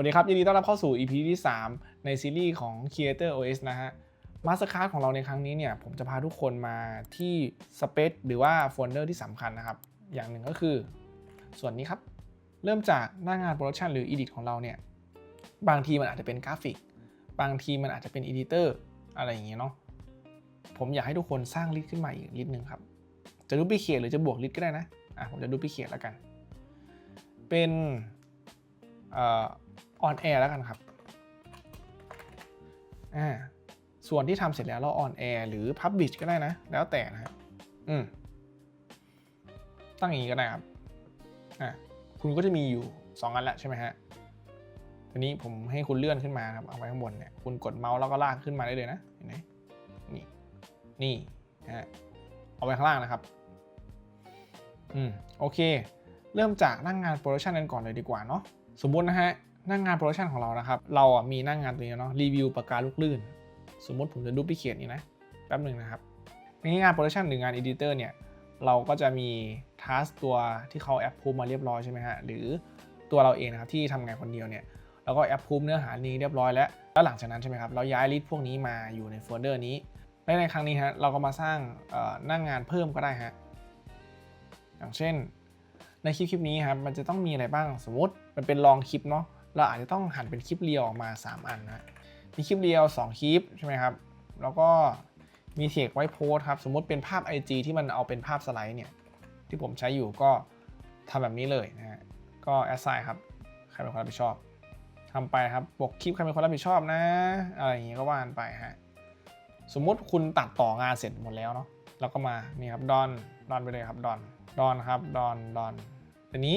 วัสดีครับ ยินดีต้อนรับเข้าสู่ EP ที่ 3 ในซีรีส์ของ Creator OS นะฮะมาสเตอร์คาร์ของเราในครั้งนี้เนี่ย ผมจะพาทุกคนมาที่สเปซหรือว่าโฟลเดอร์ที่สำคัญนะครับ อย่างหนึ่งก็คือ ส่วนนี้ครับ เริ่มจากหน้างานโปรดักชันหรือ Edit ของเราเนี่ย บางทีมันอาจจะเป็นกราฟิก บางทีมันอาจจะเป็น Editor อะไรอย่างเงี้ยเนาะผมอยากให้ทุกคนสร้างลิสต์ขึ้นมาอีกลิสต์หนึ่งครับ จะดูพิเคหรือจะบวกลิสต์ก็ได้นะอะผมจะดูพิเคแล้วกัน เป็น ออนแอร์แล้วกันครับอ่าส่วนที่ทำเสร็จแล้วเราออนแอร์หรือ Publish ก็ได้นะ แล้วแต่นะฮะอืมตั้งอย่างนี้ก็ได้ครับอ่าคุณก็จะมีอยู่ 2 อันแล้วใช่ไหมฮะทีนี้ผมให้คุณเลื่อนขึ้นมาครับเอาไว้ข้างบนเนี่ยคุณกดเมาส์แล้วก็ลากขึ้นมาได้เลยนะเห็นไหมนี่นี่ฮะเอาไว้ข้างล่างนะครับอืมโอเค เริ่มจากนั่งงานโปรดักชันกันก่อนเลยดีกว่าเนาะสมมุตินะฮะ หนั่งงานโปรดักชันของเรานะครับ เราอะมีหนั่งงานตัวนี้เนาะรีวิวปากกาลูกลื่น สมมติผมจะดูพิเคทนี่นะแป๊บหนึ่งนะครับ ในงานโปรดักชันหรืองาน Editor เนี่ยเราก็จะมีทัสตัวที่เขาแอปพูมาเรียบร้อยใช่ไหมฮะหรือตัวเราเองนะครับที่ทำงานคนเดียวเนี่ยเราก็แอปพูมเนื้อหานี้เรียบร้อยแล้วแล้วหลังจากนั้นใช่ไหมครับเราย้ายลิสต์พวกนี้มาอยู่ในโฟลเดอร์นี้และในครั้งนี้ฮะเราก็มาสร้างหน้างงานเพิ่มก็ได้ฮะอย่างเช่น ในคลิปคลิปนี้ครับมันจะต้องมีอะไรบ้างสมมติมันเป็นลองคลิปเนาะ เราอาจจะต้องหันเป็นคลิปเรียวออกมา 3 อันนะมีคลิปเรียว 2 คลิปใช่ไหมครับ แล้วก็มีเทคไว้โพสครับ สมมติเป็นภาพ IG ที่มันเอาเป็นภาพสไลด์เนี่ย ที่ผมใช้อยู่ก็ทำแบบนี้เลยนะฮะ ก็แอสไซน์ครับ ใครเป็นคนรับผิดชอบทำไปครับปกคลิปใครเป็นคนรับผิดชอบนะ อะไรอย่างงี้ก็ว่านไปฮะ สมมติคุณตัดต่องานเสร็จหมดแล้วเนาะเราก็มา นี่ครับ ดอน ดอนไปเลยครับ ดอน ดอนครับ ดอน ดอนทีนี้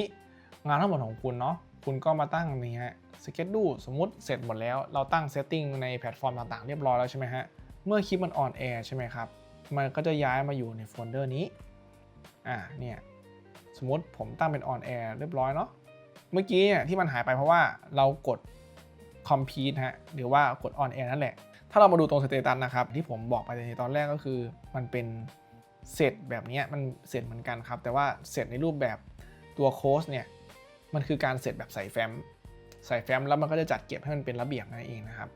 งานทั้งหมดของคุณเนาะ คุณก็มาตั้งนี่ฮะสเก็ตดูสมมุติเสร็จหมดแล้ว เราตั้งเซตติ้งในแพลตฟอร์มต่างๆ เรียบร้อยแล้วใช่ไหมฮะ เมื่อคลิปมันออนแอร์ใช่ไหมครับ มันก็จะย้ายมาอยู่ในโฟลเดอร์นี้ อ่าเนี่ยสมมติผมตั้งเป็นออนแอร์เรียบร้อยเนาะ เมื่อกี้เนี่ยที่มันหายไปเพราะว่าเรากด Complete ฮะหรือว่ากด On Air นั่นแหละ ถ้าเรามาดูตรงสเตตัสนะครับที่ผมบอกไปในตอนแรกก็คือมันเป็นเสร็จแบบนี้มันเสร็จเหมือนกันครับ แต่ว่าเสร็จในรูปแบบตัวโค้ชเนี่ย มันคือการเสร็จแบบใส่แฟ้ม ใส่แฟ้มแล้วมันก็จะจัดเก็บให้มันเป็นระเบียบนั่นเองนะครับ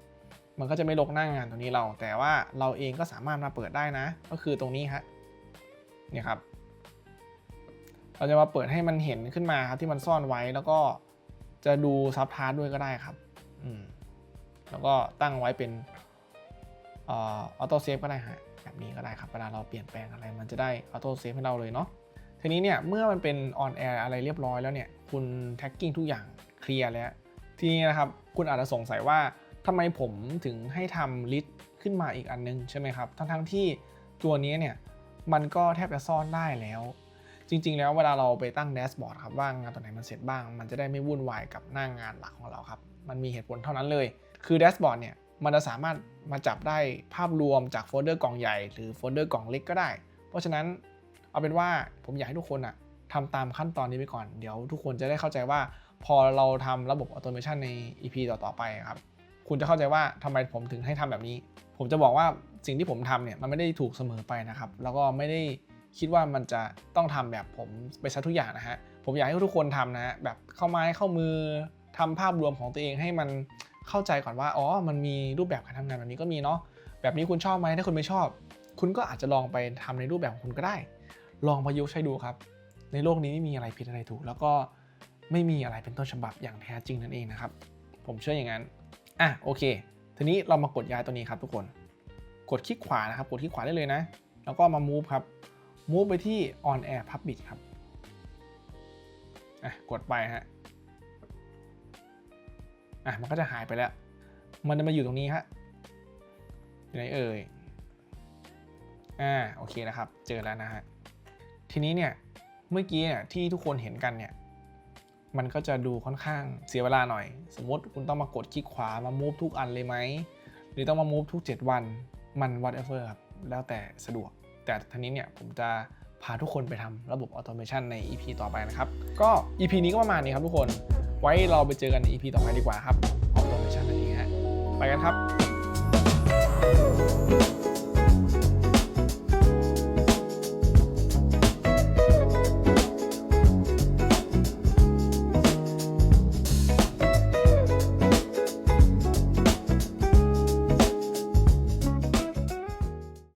มันก็จะไม่ลกหน้างานตรงนี้เรา แต่ว่าเราเองก็สามารถมาเปิดได้นะ ก็คือตรงนี้ฮะเนี่ยครับ เราจะมาเปิดให้มันเห็นขึ้นมาครับที่มันซ่อนไว้แล้วก็จะดูซับพาร์ทด้วยก็ได้ครับ อืม แล้วก็ตั้งไว้เป็นออโต้เซฟก็ได้ฮะแบบนี้ก็ได้ครับเวลาเราเปลี่ยนแปลงอะไร มันจะได้ออโต้เซฟให้เราเลยเนาะ ทีนี้เนี่ยเมื่อมันเป็นออนแอร์อะไรเรียบร้อยแล้วเนี่ยคุณแท็กกิ้งทุกอย่างเคลียร์แล้วทีนี้นะครับคุณอาจจะสงสัยว่าทำไมผมถึงให้ทำลิสต์ขึ้นมาอีกอันนึงใช่ไหมครับทั้งทั้งที่ตัวนี้เนี่ยมันก็แทบจะซ่อนได้แล้ว จริง ๆ แล้วเวลาเราไปตั้งแดชบอร์ดครับว่างานตัวไหนมันเสร็จบ้าง มันจะได้ไม่วุ่นวายกับหน้างงานหลักของเราครับ มันมีเหตุผลเท่านั้นเลย คือแดชบอร์ดเนี่ยมันจะสามารถมาจับได้ภาพรวมจากโฟลเดอร์กล่องใหญ่หรือโฟลเดอร์กล่องเล็กก็ได้ เพราะฉะนั้น เอาเป็นว่าผมอยากให้ทุกคนอะทำตามขั้นตอนนี้ไปก่อน เดี๋ยวทุกคนจะได้เข้าใจว่าพอเราทำระบบออโตเมชันใน EP ต่อ ๆ ไปครับ คุณจะเข้าใจว่าทำไมผมถึงให้ทำแบบนี้ ผมจะบอกว่าสิ่งที่ผมทำเนี่ยมันไม่ได้ถูกเสมอไปนะครับ แล้วก็ไม่ได้คิดว่ามันจะต้องทำแบบผมไปซะทุกอย่างนะฮะ ผมอยากให้ทุกคนทำนะฮะแบบเข้าไม้เข้ามือทำภาพรวมของตัวเองให้มันเข้าใจก่อนว่า อ๋อ มันมีรูปแบบการทำงานแบบนี้ก็มีเนาะ แบบนี้คุณชอบไหมถ้าคุณไม่ชอบ คุณก็อาจจะลองไปทำในรูปแบบของคุณก็ได้ ลองประยุกต์ใช้ดูครับ ในโลกนี้ไม่มีอะไรผิดอะไรถูก แล้วก็ไม่มีอะไรเป็นต้นฉบับอย่างแท้จริงนั่นเองนะครับ ผมเชื่ออย่างนั้น อะโอเค ทีนี้เรามากดย้ายตัวนี้ครับทุกคน กดคลิกขวานะครับ กดคลิกขวาได้เลยนะ แล้วก็มา move ครับ move ไปที่ on air public ครับ อะกดไปฮะ อะมันก็จะหายไปแล้ว มันจะมาอยู่ตรงนี้ฮะ อยู่ไหนเอ่ย อ่าโอเคนะครับ เจอแล้วนะฮะ ทีนี้เนี่ยเมื่อกี้เนี่ยที่ทุกคนเห็นกันเนี่ยมันก็จะดูค่อนข้างเสียเวลาหน่อย สมมติคุณต้องมากดคลิกขวามา move ทุกอันเลยไหม หรือต้องมา move ทุก 7 วันมัน whatever ครับ แล้วแต่สะดวก แต่ทีนี้เนี่ยผมจะพาทุกคนไปทำระบบออโตเมชันใน EP ต่อไปนะครับ ก็ EP นี้ก็ประมาณนี้ครับทุกคน ไว้เราไปเจอกันใน EP ต่อไปดีกว่าครับออโตเมชันนั่นเองฮะไปกันครับ